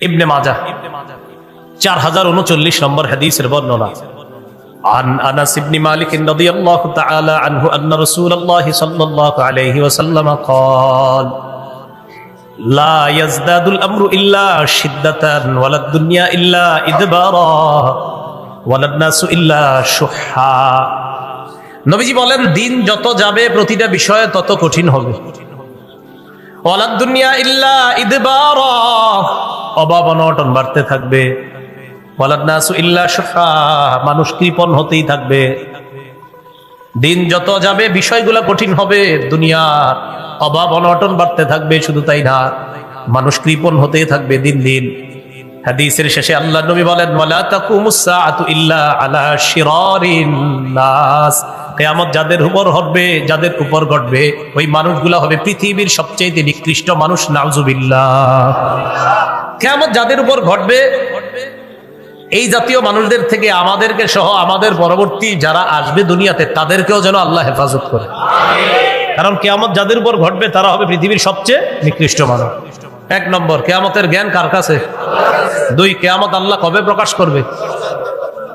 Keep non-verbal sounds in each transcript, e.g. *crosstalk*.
ইবনে মাজা চার হাজার উনচল্লিশ নম্বর হাদিসের বর্ণনা عن انس بن مالك رضي الله تعالى عنه ان رسول الله صلى الله عليه وسلم قال لا يزداد الامر الا شده ولا الدنيا الا ادبارا ولا الناس الا شحا নবীজি বলেন দিন যত যাবে প্রতিটা বিষয়ে তত কঠিন হবে ওয়ালাদ দুনিয়া ইল্লা ইদবারা অভাব অনটন বাড়তে থাকবে। মানুষ কৃপণ হতেই থাকবে। দিন যত যাবে, বিষয়গুলো কঠিন হবে। দুনিয়ার অভাব অনটন বাড়তে থাকবে, শুধু তাই না, মানুষ কৃপণ হতেই থাকবে দিন দিন। হাদিসের শেষে আল্লাহ নবী বলেন কিয়ামত যাদের উপর হবে যাদের উপর ঘটবে, ওই মানুষগুলো হবে পৃথিবীর সবচেয়ে নিকৃষ্ট মানুষ, নাউজুবিল্লাহ। কিয়ামত যাদের উপর ঘটবে, এই জাতীয় মানুষদের থেকে আমাদেরকে সহ আমাদের পরবর্তী যারা আসবে দুনিয়াতে, তাদেরকেও যেন আল্লাহ হেফাজত করে। কারণ কেয়ামত যাদের উপর ঘটবে, তারা হবে পৃথিবীর সবচেয়ে নিকৃষ্ট মানুষ। এক নম্বর, কেয়ামতের জ্ঞান কার কাছে? দুই, কেয়ামত আল্লাহ কবে প্রকাশ করবে?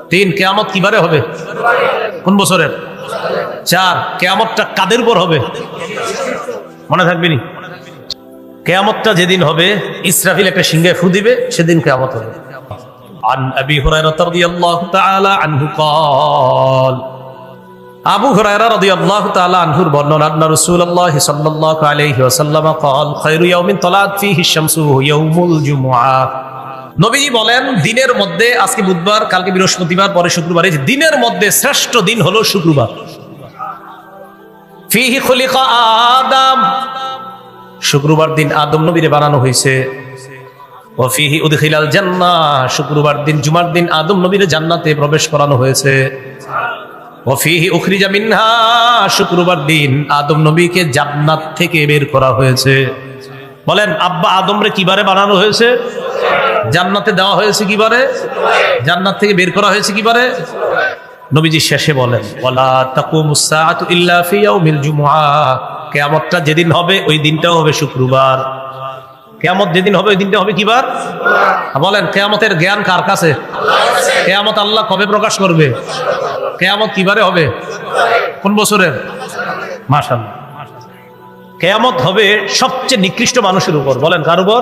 তিন, কেয়ামত কিবারে হবে? কোন বছরের? চার, কেয়ামতটা কাদের উপর হবে? মনে থাকবে নি? কেয়ামতটা যেদিন হবে ইসরাফিল একটা সিংহে ফু দিবে সেদিন কেয়ামত হবে عن أبي هريرة رضي الله تعالى عنه قال আবু হুরায়রা রাদিয়াল্লাহু তাআলা আনহুর বর্ণনা আন্না রাসূলুল্লাহ সাল্লাল্লাহু আলাইহি ওয়াসাল্লাম قال خير يوم طلعت فيه الشمس يوم الجمعة নবীজি বলেন দিনের মধ্যে আজকে বুধবার কালকে বৃহস্পতিবার পরে শুক্রবার এই যে দিনের মধ্যে শ্রেষ্ঠ দিন হলো শুক্রবার ফিহি খুলিকা আদম শুক্রবার দিন আদম নবীরে বানানো হয়েছে। ওফিহি উদখিলাল জান্নাহ, শুক্রবার দিন জুমার দিন আদম নবীরে জান্নাতে প্রবেশ করানো হয়েছে। ওফিহি উখরিজা মিনহা, শুক্রবার দিন আদম নবীকে জান্নাত থেকে বের করা হয়েছে। বলেন, আব্বা আদমরে কিবারে বানানো হয়েছে? জান্নাতে দেওয়া হয়েছে কিবারে? জান্নাত থেকে বের করা হয়েছে কিবারে? নবীজি শেষে বলেন ওয়ালা তাকুমুস সাআতু ইল্লা ফি জুমআ। কিয়ামতটা যেদিন হবে ওই দিনটাও হবে শুক্রবার। কেয়ামত যেদিন হবে ওই দিনটা হবে কি বার বলেন কেয়ামতের জ্ঞান কার কাছে? কেয়ামত আল্লাহ কবে প্রকাশ করবে? কেয়ামত কিবারে হবে? কোন বছরের? মাসাল কেয়ামত হবে সবচেয়ে নিকৃষ্ট মানুষের উপর। বলেন কার উপর?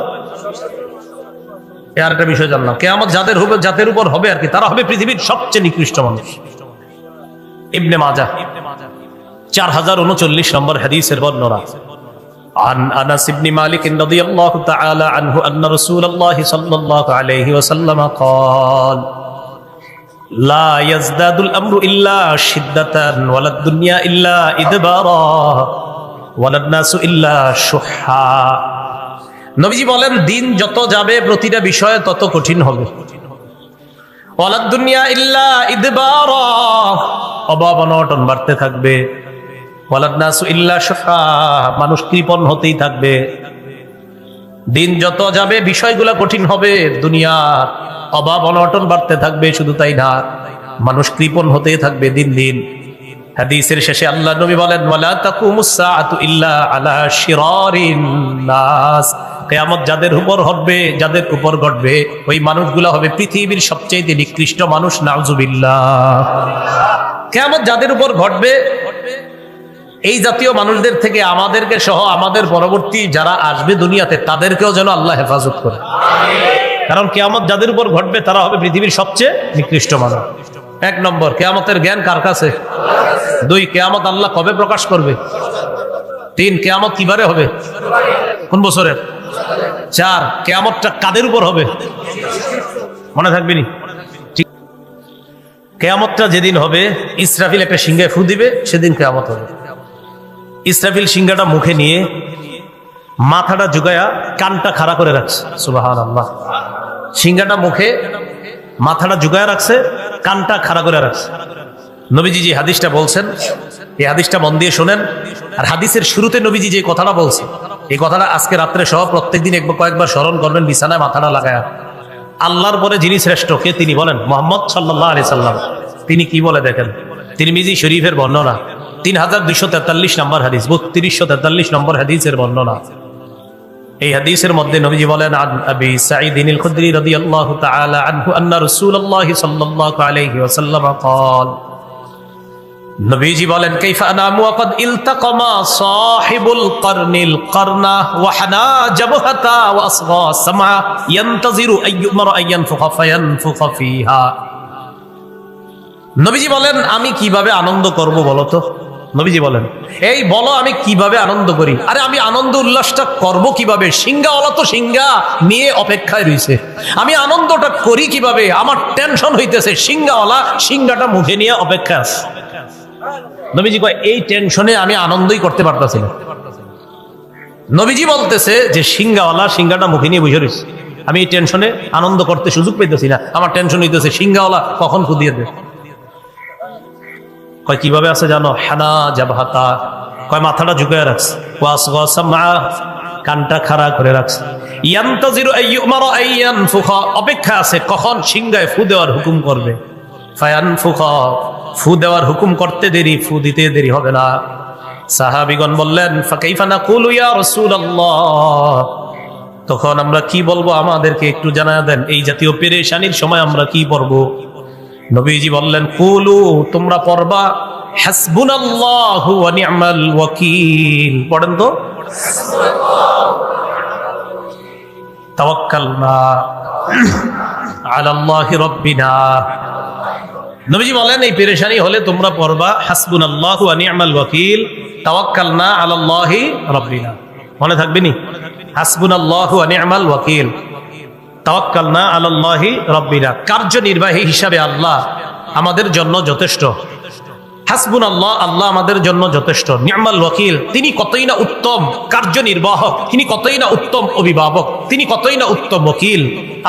আর একটা বিষয় জানলাম। কেয়ামত যাদের হবে যাদের উপর হবে আর কি। তারা হবে পৃথিবীর সবচেয়ে নিকৃষ্ট মানুষ। ইবনে মাজা চার হাজার উনচল্লিশ নম্বর হাদিসের বর্ণনা عن انس بن مالك رضي الله تعالى عنه ان رسول الله صلى الله عليه وسلم قال لا يزداد الامر الا شده ولا الدنيا الا ادبارا ولا الناس الا شحا নবীজি বলেন দিন যত যাবে প্রতিটা বিষয়ে তত কঠিন হবে দুনিয়া অনটন বাড়তে থাকবে। মানুষ কৃপণ হতেই থাকবে। দিন যত যাবে, বিষয়গুলো কঠিন হবে দুনিয়ার। অভাব অনটন বাড়তে থাকবে, শুধু তাই না। মানুষ কৃপণ হতেই থাকবে দিন দিন। হাদিসের শেষে আল্লাহ নবী বলেন আলা কিয়ামত যাদের উপর হবে যাদের উপর ঘটবে, ওই মানুষগুলো হবে পৃথিবীর সবচেয়ে নিকৃষ্ট মানুষ, নাউজুবিল্লাহ। কেয়ামত যাদের উপর ঘটবে, এই জাতীয় মানুষদের থেকে আমাদেরকে সহ আমাদের পরবর্তী যারা আসবে দুনিয়াতে, তাদেরকেও যেন আল্লাহ হেফাজত করে। কারণ কেয়ামত যাদের উপর ঘটবে, তারা হবে পৃথিবীর সবচেয়ে নিকৃষ্ট মানুষ। এক নম্বর, কেয়ামতের জ্ঞান কার কাছে? দুই, কেয়ামত আল্লাহ কবে প্রকাশ করবে? তিন, কেয়ামত কিবারে হবে? কোন বছরের? চার, কেয়ামতটা কাদের উপর হবে? মনে থাকবে নি? কেয়ামতটা যেদিন হবে, ইসরাফিল একটা সিংহে ফু দিবে, সেদিন কেয়ামত হবে। ইসরাফিল সিংহাটা মুখে নিয়ে মাথাটা জুগায়া কানটা খাড়া করে রাখছে। সুবাহান আল্লাহ সিংহাটা মুখে মাথাটা জুগায়া রাখছে, কানটা খাড়া করে রাখছে। নবীজি যে হাদিসটা বলছেন এই হাদিসটা মন দিয়ে শোনেন আর হাদিসের শুরুতে নবীজি যে কথাটা বলছে এই কথাটা আজকে রাত্রে সহ প্রত্যেকদিন একবার কয়েকবার স্মরণ করবেন বিছানায় মাথাটা লাগায়া আল্লাহর পরে যিনি শ্রেষ্ঠ কে তিনি বলেন মোহাম্মদ সাল্লাহ আলি সাল্লাম তিনি কি বলে দেখেন তিনি মিজি শরীফের বর্ণনা তিন হাজার দুইশো তেতাল্লিশ নম্বর হাদিস বত্রিশশো তেতাল্লিশ নম্বর হাদিসের বর্ণনা এই হাদিসের মধ্যে নবীজি বলেন আন আবি সাঈদিন আল খুদরি রাদিয়াল্লাহু তাআলা আনহু আন্না রাসূলুল্লাহ সাল্লাল্লাহু আলাইহি ওয়াসাল্লাম قال নবীজি বলেন করনিল করনা নবীজি বলেন, আমি কীভাবে আনন্দ করব বলো তো? নবীজি বলেন, এই বলো, আমি কীভাবে আনন্দ করি? আরে, আমি আনন্দ উল্লাসটা করব কীভাবে? সিংহাওয়ালা তো, সিংহা নিয়ে অপেক্ষায় রয়েছে আমি আনন্দটা করি কীভাবে? আমার টেনশন হইতেছে, সিংহাওয়ালা সিংহাটা মুখে নিয়ে অপেক্ষা আছে। নবীজি কয়, এই টেনশনে আমি আনন্দই করতে পারতাছি নবীজি বলতেছে যে, সিংহাওয়ালা সিংহাটা মুখে নিয়ে বুঝে রয়েছে। আমি এই টেনশনে আনন্দ করতে সুযোগ পাইতেছি না। আমার টেনশন হইতেছে, সিংহাওয়ালা কখন খুদিয়ে দেবে? কয়, কীভাবে আছে জানো? হানা জাবহাতা। কয়, মাথাটা ঝুঁকে রাখছে। ওয়াস ওয়াসামা কানটা খাড়া করে রাখছে। ইয়ান্তাজিরু আইয়ুমারা অপেক্ষা আছে কখন সিংহায় ফু দেওয়ার হুকুম করবে। ফায়ানফুখা, ফু দেওয়ার হুকুম করতে দেরি, ফু দিতে দেরি হবে না। সাহাবিগণ বললেন, ফাকাইফা নাকুলু ইয়া রাসূলুল্লাহ? তখন আমরা কি বলব, আমাদেরকে একটু জানা দেন, এই জাতীয় পেরেশানির সময় আমরা কি পড়ব? নবীজি বললেন, কুলু, তোমরা পড়বা, হাসবুনাল্লাহু ওয়া নি'মাল ওয়াকিল। পড়েন তো? তাওয়াক্কালনা আলাল্লাহি রাব্বিনা। নবীজি বলেন, এই পেরেশানি হলে তোমরা পড়বা হাসবুন আল্লাহ নি'মাল ওয়াকিল, তাওয়াক্কালনা আল্লাহি রাব্বিনা। মনে থাকবে নি? হাসবুন আল্লাহ নি'মাল ওয়াকিল, তাওয়াক্কালনা আল্লাহি রাব্বিনা। কার্যনির্বাহী হিসাবে আল্লাহ আমাদের জন্য যথেষ্ট। হাসবুন আল্লাহ আল্লাহ আমাদের জন্য যথেষ্ট। নিয়ামাল ওয়াকিল, তিনি কতই না উত্তম কার্যনির্বাহক তিনি কতই না উত্তম অভিভাবক, তিনি কতই না উত্তম ওকিল।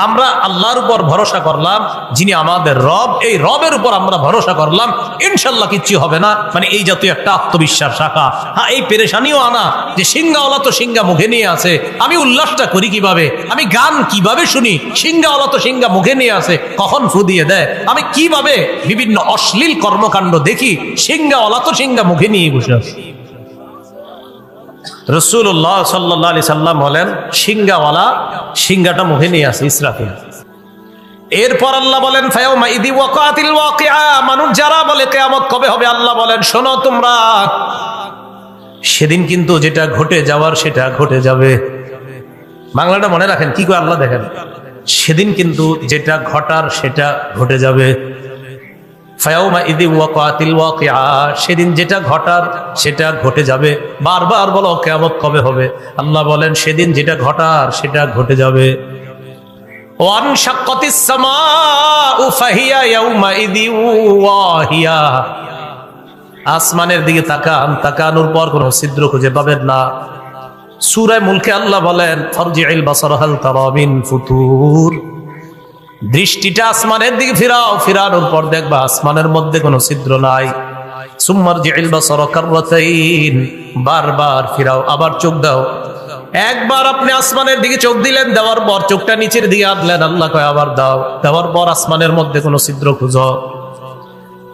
আমরা আল্লাহর উপর ভরসা করলাম, যিনি আমাদের রব, এই রবের উপর আমরা ভরসা করলাম, ইনশাল্লাহ কিচ্ছু হবে না। মানে এই জাতীয় একটা আত্মবিশ্বাস রাখা। হ্যাঁ এই পেরেশানিও আনা, যে সিংহাওয়ালা তো সিংহা মুখে নিয়ে আছে, আমি উল্লাসটা করি কীভাবে? আমি গান কীভাবে শুনি? সিংহাওয়ালা তো সিংহা মুখে নিয়ে আছে, কখন ফু দিয়ে দেয়? আমি কীভাবে বিভিন্ন অশ্লীল কর্মকাণ্ড দেখি? সিংহাওয়ালা তো সিংহা মুখে নিয়ে বসে আছে। রসুল্লাহ সাল্লাহ আলি সাল্লাম বলেন, সিংহাওয়ালা সিংহাটা মুখে নিয়ে আছে ইসরাফিল। এরপর আল্লাহ বলেন মানুষ যারা বলে, কিয়ামত কবে হবে? আল্লাহ বলেন, শোনো তোমরা, সেদিন কিন্তু যেটা ঘটে যাওয়ার সেটা ঘটে যাবে। বাংলাটা মনে রাখেন, কি করে আল্লাহ দেখেন? সেদিন কিন্তু যেটা ঘটার সেটা ঘটে যাবে। সেদিন যেটা ঘটার, সেটা ঘটে যাবে। বারবার বলো কেমন কবে হবে? আল্লাহ বলেন, সেদিন যেটা ঘটার, সেটা ঘটে যাবে। আসমানের দিকে তাকান, তাকানোর পর কোন ছিদ্র খুঁজে পাবেন না। সুরায় মুলকে আল্লাহ বলেন ফরজি বাসার, হাল তার ফুতুর। দৃষ্টিটা আসমানের দিকে ফিরাও, ফিরানোর পর দেখবা আসমানের মধ্যে কোনো ছিদ্র নাই। সুম্মার জিল কাররাতাইন, বারবার ফিরাও, আবার চোখ দাও। একবার আপনি আসমানের দিকে চোখ দিলেন, দেওয়ার পর চোখটা নিচের দিকে আনলেন আল্লাহ কয় আবার দাও। দেওয়ার পর আসমানের মধ্যে কোনো ছিদ্র খুঁজো।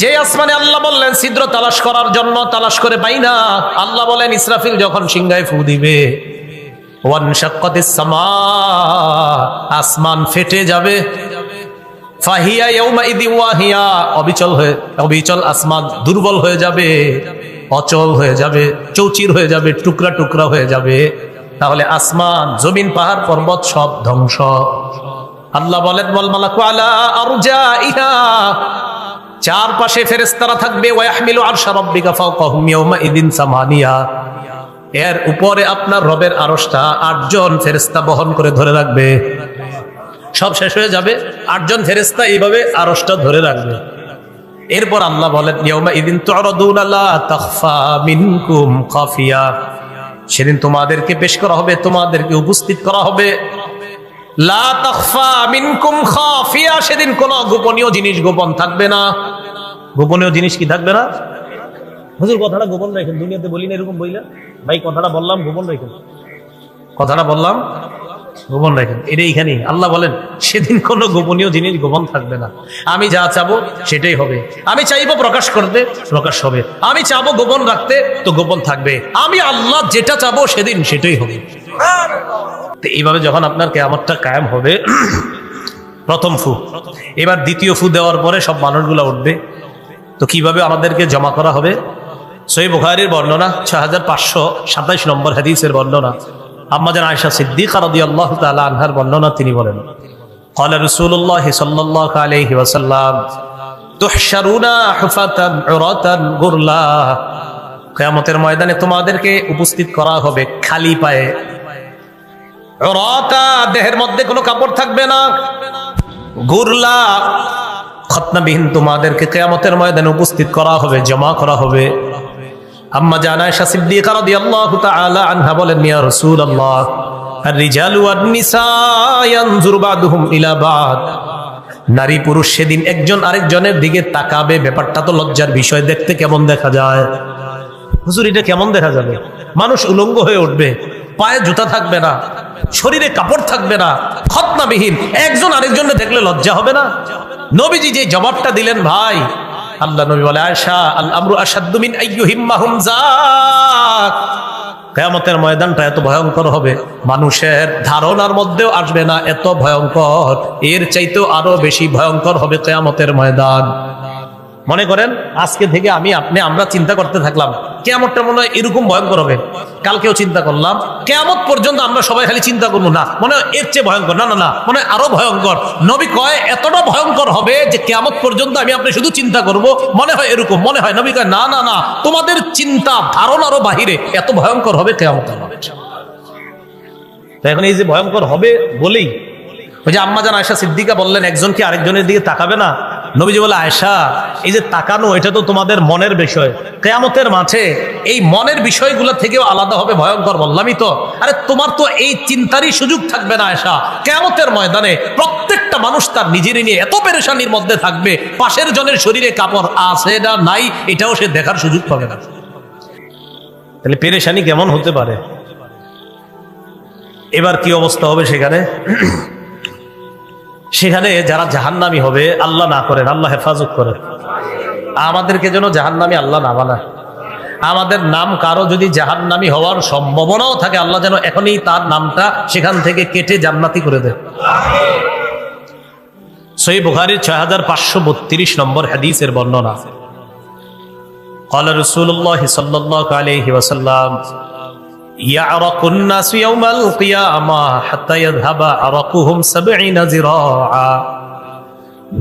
যে আসমানে আল্লাহ বললেন, ছিদ্র তালাশ করার জন্য তালাশ করে পাই না। আল্লাহ বলেন, ইসরাফিল যখন সিংহায় ফু দিবে আসমান ফেটে যাবে। অবিচল হয়ে, অবিচল আসমান দুর্বল হয়ে যাবে, অচল হয়ে যাবে, চৌচির হয়ে যাবে, টুকরা টুকরা হয়ে যাবে। তাহলে আসমান, জমিন, পাহাড়, পর্বত সব ধ্বংস। আল্লাহ বলেন বল মালাকু আলা আরজা ইহা চারপাশে ফেরেশতারা থাকবে এর উপরে আপনার রবের আরশটা আটজন ফেরেশতা বহন করে ধরে রাখবে। সব শেষ হয়ে যাবে, আটজন ফেরেশতা এইভাবে আরশটা ধরে রাখবে। এরপর আল্লাহ বলেন সেদিন তোমাদেরকে পেশ করা হবে, তোমাদেরকে উপস্থিত করা হবে। সেদিন কোনো গোপনীয় জিনিস গোপন থাকবে না। গোপনীয় জিনিস কি থাকবে না? হুজুর, কথাটা গোপন রাখেন, দুনিয়াতে বলি না এরকম বইলা। ভাই, কথাটা বললাম, গোপন রাখেন। কথাটা বললাম, গোপন রাখেন। এটা এইখানেই, আল্লাহ বলেন, সেদিন কোনো গোপনীয় জিনিস গোপন থাকবে না। আমি যা চাবো, সেটাই হবে। আমি চাইব প্রকাশ করতে, প্রকাশ হবে। আমি চাবো গোপন রাখতে, তো গোপন থাকবে। আমি আল্লাহ যেটা চাবো, সেদিন সেটাই হবে। তো এইভাবে যখন আপনার কেয়ামতটা কায়েম হবে প্রথম ফু এবার দ্বিতীয় ফু দেওয়ার পরে সব মানুষগুলো উঠবে তো কিভাবে আমাদেরকে জমা করা হবে সই বুখারির বর্ণনা ছয় হাজার পাঁচশো সাতাইশ নম্বর হাদিসের বর্ণনা আম্মাজান আয়সা সিদ্দিক রাদি আল্লাহ তালা আনহার বর্ণনা তিনি বলেন قال رسول الله صلى الله عليه وسلم تحشرون حفاة عراة غرلا কিয়ামতের ময়দানে তোমাদেরকে উপস্থিত করা হবে খালি পায়ে রতা, দেহের মধ্যে কোনো কাপড় থাকবে না। গুরলা, খতনাবিহীন তোমাদেরকে কেয়ামতের ময়দানে উপস্থিত করা হবে, জমা করা হবে। আম্মা জানায় শাসিদ্দিকা রাদিয়াল্লাহু তাআলা আনহা বলেন, ইয়া রাসূলুল্লাহ, আর-রিজাল ওয়ান নিসা ইয়ানজুরু বাদুহুম ইলা বাদ। নারী পুরুষ সেদিন একজন আরেকজনের দিকে তাকাবে, ব্যাপারটা তো লজ্জার বিষয়, দেখতে কেমন দেখা যায়? হুজুর, এটা কেমন দেখা যাবে? মানুষ উলঙ্গ হয়ে উঠবে। পায়ে জুতা থাকবে না, শরীরে কাপড় থাকবে না, খতনাবিহীন। একজন আরেকজনে দেখলে লজ্জা হবে না? নবীজি যে জবাবটা দিলেন, ভাই, আল্লাহ নবী বলে আয়সা আল আমরু যাক। কেয়ামতের ময়দানটা এত ভয়ঙ্কর হবে, মানুষের ধারণার মধ্যেও আসবে না এত ভয়ঙ্কর। এর চাইতেও আরও বেশি ভয়ঙ্কর হবে কেয়ামতের ময়দান। মনে করেন, আজকে থেকে আমি আপনি, আমরা চিন্তা করতে থাকলাম, কেয়ামতটা মনে হয় এরকম ভয়ঙ্কর হবে। কালকেও চিন্তা করলাম, কেয়ামত পর্যন্ত আমরা সবাই খালি চিন্তা করব, না, মনে হয় এর চেয়ে ভয়ঙ্কর, না না না, মনে হয় আরও ভয়ঙ্কর। নবী কয়, এতটা ভয়ঙ্কর হবে যে কেয়ামত পর্যন্ত আমি আপনি শুধু চিন্তা করব, মনে হয় এরকম, মনে হয় নবী কয়, না না না, তোমাদের চিন্তা ধারণারও বাহিরে, এত ভয়ঙ্কর হবে কেয়ামত এখন এই যে ভয়ঙ্কর হবে বলেই, ওই যে আম্মা জান আয়সা সিদ্দিকা বললেন একজন কি আরেকজনের দিকে তাকাবে না? নবীজি বলে আয়সা এই যে তাকানো, এটা তো তোমাদের মনের বিষয়। কেয়ামতের মাঠে এই মনের বিষয়গুলো থেকেও আলাদা হবে, ভয়ঙ্কর বললামই তো। আরে, তোমার তো এই চিন্তারই সুযোগ থাকবে না আয়সা কেয়ামতের ময়দানে প্রত্যেকটা মানুষ তার নিজেরই নিয়ে এত পেরেশানির মধ্যে থাকবে, পাশের জনের শরীরে কাপড় আছে না নাই, এটাও সে দেখার সুযোগ পাবে না। তাহলে পেরেশানি কেমন হতে পারে? এবার কি অবস্থা হবে সেখানে? সেখানে যারা জাহান্নামি হবে আল্লাহ না করেন আল্লাহ হেফাজত করেন আমাদেরকে যেন জাহান্নামি আল্লাহ না বানায় আমাদের নাম কারো যদি জাহান্নামি হওয়ার সম্ভাবনাও থাকে আল্লাহ যেন এখনই তার নামটা সেখান থেকে কেটে জান্নাতি করে দেয় সই বুখারির ছয় হাজার পাঁচশো বত্রিশ নম্বর হাদিসের বর্ণনা قال رسول الله صلى الله عليه وسلم يعرق الناس يوم القيامة حتى يذهب عرقهم سبعين ذراعا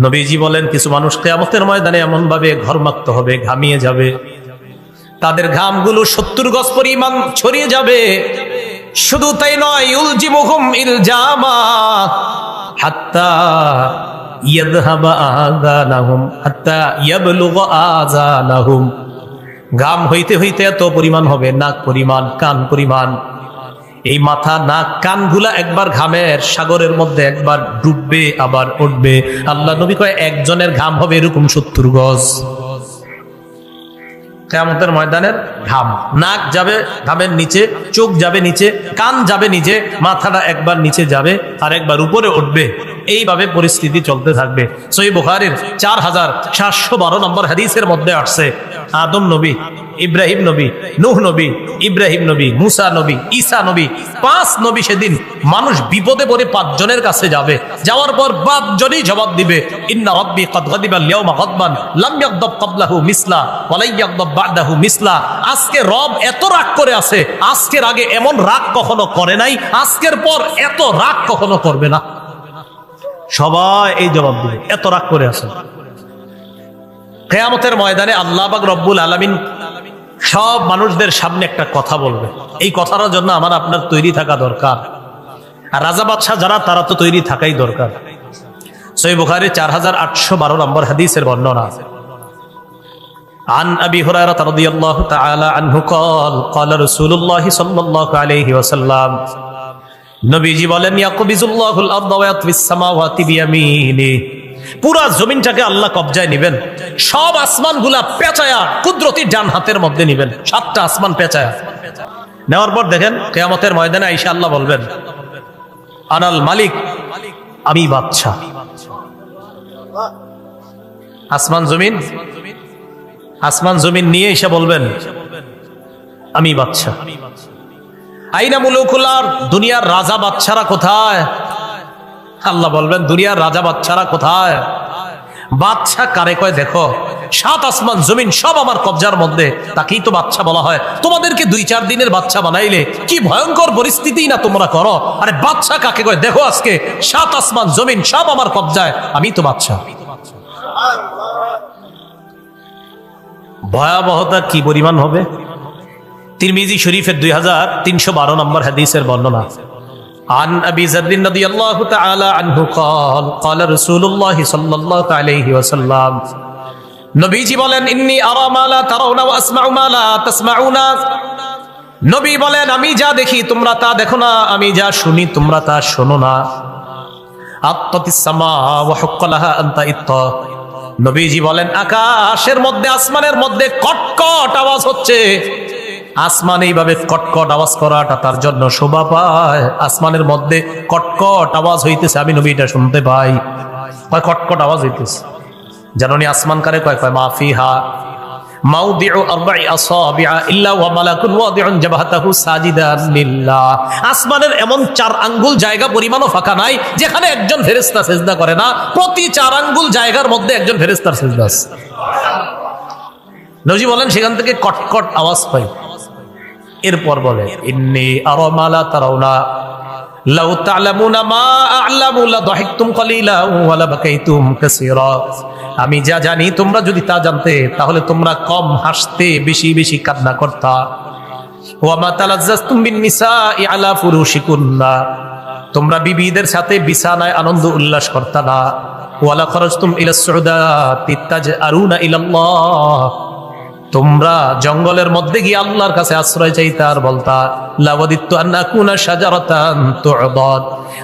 নবীজি বলেন কিছু মানুষ কেয়ামতের ময়দানে এমন ভাবে ঘরমাক্ত হবে ঘামিয়ে যাবে তাদের ঘামগুলো সত্তর গজ পরিমাণ ছড়িয়ে যাবে শুধু তাই নয় ইলজিমুহুম ইলজামা হাত্তা ইয়াদহাবা আযানাহুম হাত্তা ইয়াবলুগা আযানাহুম ঘাম হইতে হইতে এত পরিমাণ হবে, নাক পরিমাণ, কান পরিমাণ। এই মাথা, নাক, কানগুলা একবার ঘামের সাগরের মধ্যে একবার ডুববে, আবার উঠবে। আল্লাহ নবী কয়, একজনের ঘাম হবে এরকম সত্তর গজ। কেমতের ময়দানের ঘাম। নাক যাবে ঘামের নিচে, চোখ যাবে নিচে, কান যাবে নিচে মাথাটা একবার নিচে যাবে আর একবার উপরে উঠবে। এইভাবে পরিস্থিতি চলতে থাকবে। সই বুখারির চার হাজার সাতশো বারো নম্বর হাদিসের মধ্যে আসছে, আদম নবী, ইব্রাহিম নবী, নুহ নবী, ইব্রাহিম নবী, মুসা নবী, ঈসা নবী, পাঁচ নবী সেদিন মানুষ বিপদে পড়ে পাঁচজনের কাছে যাবে। যাওয়ার পর পাঁচজনই জবাব দিবে, ইন্না রব্বি কদ গদিবা লিয়াউমা গদবান, লাম ইয়াগদাব ক্বাবলাহু মিসলা ওয়া লা ইয়াগদাব বা'দাহু মিসলা। আজকে রব এত রাগ করে আছে, আজকের আগে এমন রাগ কখনো করে নাই, আজকের পর এত রাগ কখনো করবে না। সবাই এই জবাব দিবে এত রাগ করে আছে কেয়ামতের ময়দানে আল্লাহ বাক রব্বুল আলামিন সব মানুষদের সামনে একটা কথা বলবে এই কথাটার জন্য আমার আপনার তৈরি থাকা দরকার আর রাজা বাদশাহ যারা তারা তো তৈরি থাকাই দরকার সই বুখারি চার হাজার আটশো বারো নম্বর হাদিসের বর্ণনা আছে عن أبي هريرة رضي الله تعالى عنه قال قال رسول الله صلى الله عليه وسلم নবীজি বলেন পুরা জমিনটাকে আল্লাহ কবজায় নিবেন, সব আসমান আসমানগুলা পেঁচায়া কুদরতি ডান হাতের মধ্যে নিবেন, সাতটা আসমান পেঁচায়া। নেওয়ার পর দেখেন, কেয়ামতের ময়দানে আইসা আল্লাহ বলবেন, আনাল মালিক, আমি বাদশা আসমান জমিন আসমান জমিন নিয়ে এসে বলবেন, আমি বাদশা আইনা মুলুকুলার দুনিয়ার রাজা বাচ্চারা কোথায়? আল্লাহ বলবেন, দুনিয়ার রাজা বাচ্চারা কোথায়? বাচ্চা কারে কয়, দেখো, সাত আসমান জমিন সব আমার কবজার মধ্যে। তাকেই তো বাচ্চা বলা হয়। তোমাদেরকে দুই চার দিনের বাচ্চা বানাইলে কি ভয়ঙ্কর পরিস্থিতি না তোমরা করো? আরে বাচ্চা কাকে কয়, দেখো আজকে সাত আসমান জমিন সব আমার কবজায়, আমি তো বাচ্চা ভয়াবহতা কি পরিমাণ হবে? তিরমিজি শরীফের দুই হাজার তিনশো বারো নম্বর হাদিসের বর্ণনা عن أبي ذر رضي الله تعالى عنه قال قال رسول الله صلى الله عليه وسلم নবীজি বলেন ইন্নি আরা মা লা তারাউনা ওয়া আসমাউ মা লা তাসমাউনা নবী বলেন আমি যা দেখি তোমরা তা দেখো না আমি যা শুনি তোমরা তা শোনো না আত্তাতিস সামা ওয়া হুক্কালাহা আনতা ইত্ত নবীজি বলেন আকাশের মধ্যে আসমানের মধ্যে কটকট আওয়াজ হচ্ছে আসমান এইভাবে কটকট আওয়াজ করাটা তার জন্য শোভা পায়। আসমানের মধ্যে কটকট আওয়াজ হইতেছে, আমি নবীটা শুনতে পাই। কয় কটকট আওয়াজ হইতেছে? জাননি আসমান কারে কয় কয় ওয়াদিউন জাবহাতাহু আসমানের এমন চার আঙ্গুল জায়গা পরিমাণও ফাঁকা নাই, যেখানে একজন সেজদা করে না, প্রতি চার আঙ্গুল জায়গার মধ্যে একজন নবী বলেন, সেখান থেকে কটকট আওয়াজ পাই। এরপর বলে, ইন্নি আরও মালা তা'লামুনা মা আমি যা জানি তোমরা যদি তা জানতে, তাহলে তোমরা কম হাসতে, বেশি বেশি কান্না করতা। ওয়া বিন তোমরা বিবিদের সাথে বিছানায় আনন্দ উল্লাস করতা না। ওয়ালা খরজতুম ইলা তোমরা জঙ্গলের মধ্যে গিয়ে আল্লাহর কাছে আশ্রয় চাইতে আর বলতা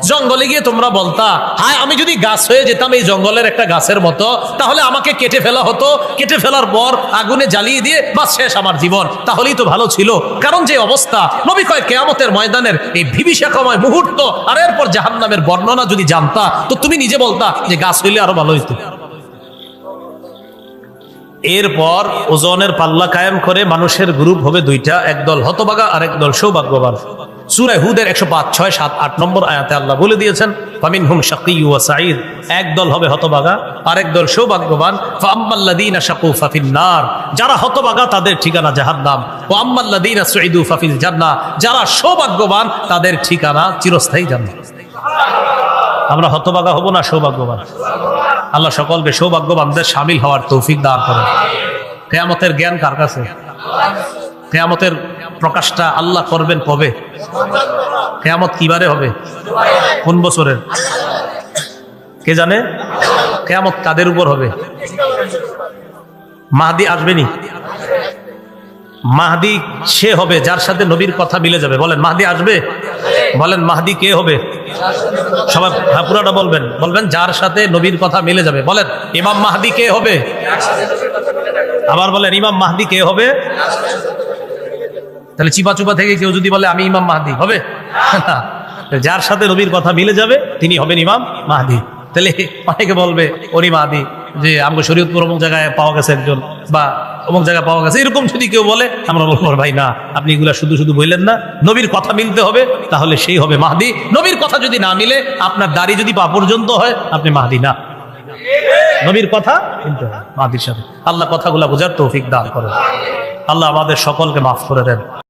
জঙ্গলে গিয়ে তোমরা বলতা, হায়, আমি যদি গাছ হয়ে যেতাম এই জঙ্গলের একটা গাছের মতো, তাহলে আমাকে কেটে ফেলা হতো। কেটে ফেলার পর আগুনে জ্বালিয়ে দিয়ে বা শেষ আমার জীবন। তাহলেই তো ভালো ছিল। কারণ যে অবস্থা, নবী কয় কেয়ামতের ময়দানের এই বিভীষিকাময় মুহূর্ত, আর এরপর জাহান্নামের বর্ণনা যদি জানতা, তো তুমি নিজে বলতা যে গাছ হইলে আরও ভালো হইতো। এরপর ওজনের পাল্লা কায়েম করে মানুষের গ্রুপ হবে দুইটা, একদল হতবাগা আর একদল সৌভাগ্যবান। সুরায় হুদের একশো পাঁচ, ছয়, সাত, আট নম্বর আয়াতে আল্লাহ বলে দিয়েছেন ফামিন হুম একদল হবে হতবাগা আরেক দল সৌভাগ্যবান। শাকু যারা হতবাগা তাদের ঠিকানা ও যারা সৌভাগ্যবান তাদের ঠিকানা চিরস্থায়ী জান্নাত। আমরা হতভাগা হব না সৌভাগ্যবান। আল্লাহ সকলকে সৌভাগ্যবানদের সামিল হওয়ার তৌফিক দান করেন। কেয়ামতের জ্ঞান কার কাছে? কেয়ামতের প্রকাশটা আল্লাহ করবেন কবে? কেয়ামত কিবারে হবে? কোন বছরের? কে জানে? কেয়ামত কাদের উপর হবে? মাহাদি আসবেনি মাহাদি সে হবে যার সাথে নবীর কথা মিলে যাবে। বলেন, মাহাদি আসবে? বলেন, মাহাদি কে হবে? সবাই পুরাটা বলবেন। বলবেন, যার সাথে নবীর কথা মিলে যাবে। বলেন, ইমাম মাহাদি কে হবে? আবার বলেন, ইমাম মাহাদি কে হবে? তাহলে চিপা চুপা থেকে কেউ যদি বলে, আমি ইমাম মাহাদি হবে? *laughs* যার সাথে নবীর কথা মিলে যাবে, তিনি হবেন ইমাম মাহাদি। তাহলে অনেকে বলবে, ওরি মাহাদি, যে আমাকে শরীয়তপুর জায়গায় পাওয়া গেছে একজন বা অমুক জায়গায় পাওয়া গেছে। এরকম যদি কেউ বলে, আমরা বলব ভাই, না, আপনি এগুলা শুধু শুধু বললেন না, নবীর কথা মিলতে হবে, তাহলে সেই হবে মাহাদি। নবীর কথা যদি না মিলে, আপনার দাড়ি যদি পা পর্যন্ত হয়, আপনি মাহাদি, না। নবীর কথা মাহাদির সাথে। আল্লাহ কথাগুলা বোঝার তৌফিক দান করেন। আল্লাহ আমাদের সকলকে মাফ করে দেন।